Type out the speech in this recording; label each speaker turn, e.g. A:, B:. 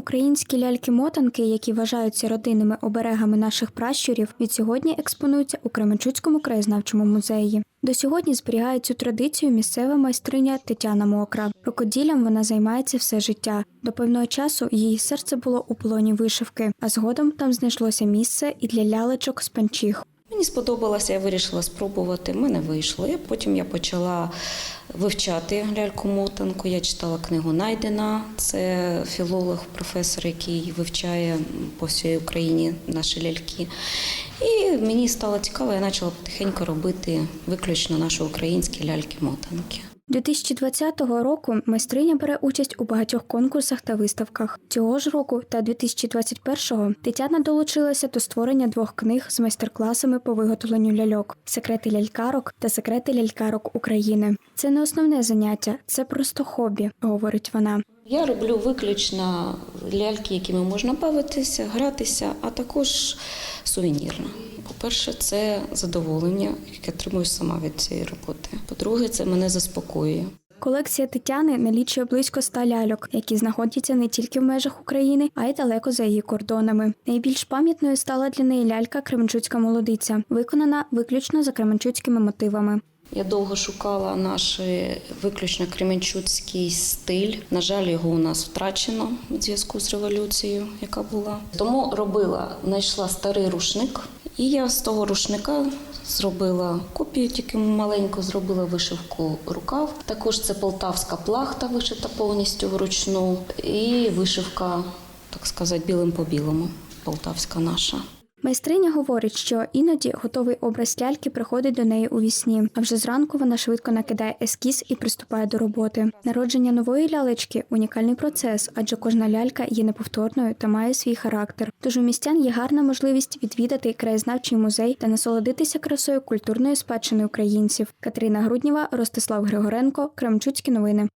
A: Українські ляльки-мотанки, які вважаються родинними оберегами наших пращурів, від сьогодні експонуються у Кременчуцькому краєзнавчому музеї. До сьогодні зберігає цю традицію місцева майстриня Тетяна Мокра. Рукоділлям вона займається все життя. До певного часу її серце було у полоні вишивки, а згодом там знайшлося місце і для лялечок з панчіх.
B: Мені сподобалося, я вирішила спробувати. мене вийшло. І потім я почала вивчати ляльку-мотанку. Я читала книгу Найдена. Це філолог, професор, який вивчає по всій Україні наші ляльки. І мені стало цікаво, я почала потихеньку робити виключно наші українські ляльки-мотанки.
A: 2020 року майстриня бере участь у багатьох конкурсах та виставках. Цього ж року та 2021-го Тетяна долучилася до створення двох книг з майстер-класами по виготовленню ляльок: секрети лялькарок та секрети лялькарок України. Це не основне заняття, це просто хобі, говорить вона.
B: Я роблю виключно ляльки, якими можна бавитися, гратися, а також сувенірно. По-перше, це задоволення, яке отримую сама від цієї роботи. По-друге, це мене заспокоює.
A: Колекція Тетяни налічує близько ста ляльок, які знаходяться не тільки в межах України, а й далеко за її кордонами. Найбільш пам'ятною стала для неї лялька Кременчуцька молодиця, виконана виключно за кременчуцькими мотивами.
B: Я довго шукала наш е, виключно кременчуцький стиль. На жаль, його у нас втрачено в зв'язку з революцією, яка була. Тому робила, знайшла старий рушник, і я з того рушника зробила копію, тільки маленьку зробила вишивку рукав. Також це полтавська плахта, вишита повністю вручну, і вишивка, так сказати, білим по білому. Полтавська наша.
A: Майстриня говорить, що іноді готовий образ ляльки приходить до неї у вісні, а вже зранку вона швидко накидає ескіз і приступає до роботи. Народження нової лялечки унікальний процес, адже кожна лялька є неповторною та має свій характер. Тож у містян є гарна можливість відвідати краєзнавчий музей та насолодитися красою культурної спадщини українців. Катерина Грудніва, Ростислав Григоренко, Кремчуцькі новини.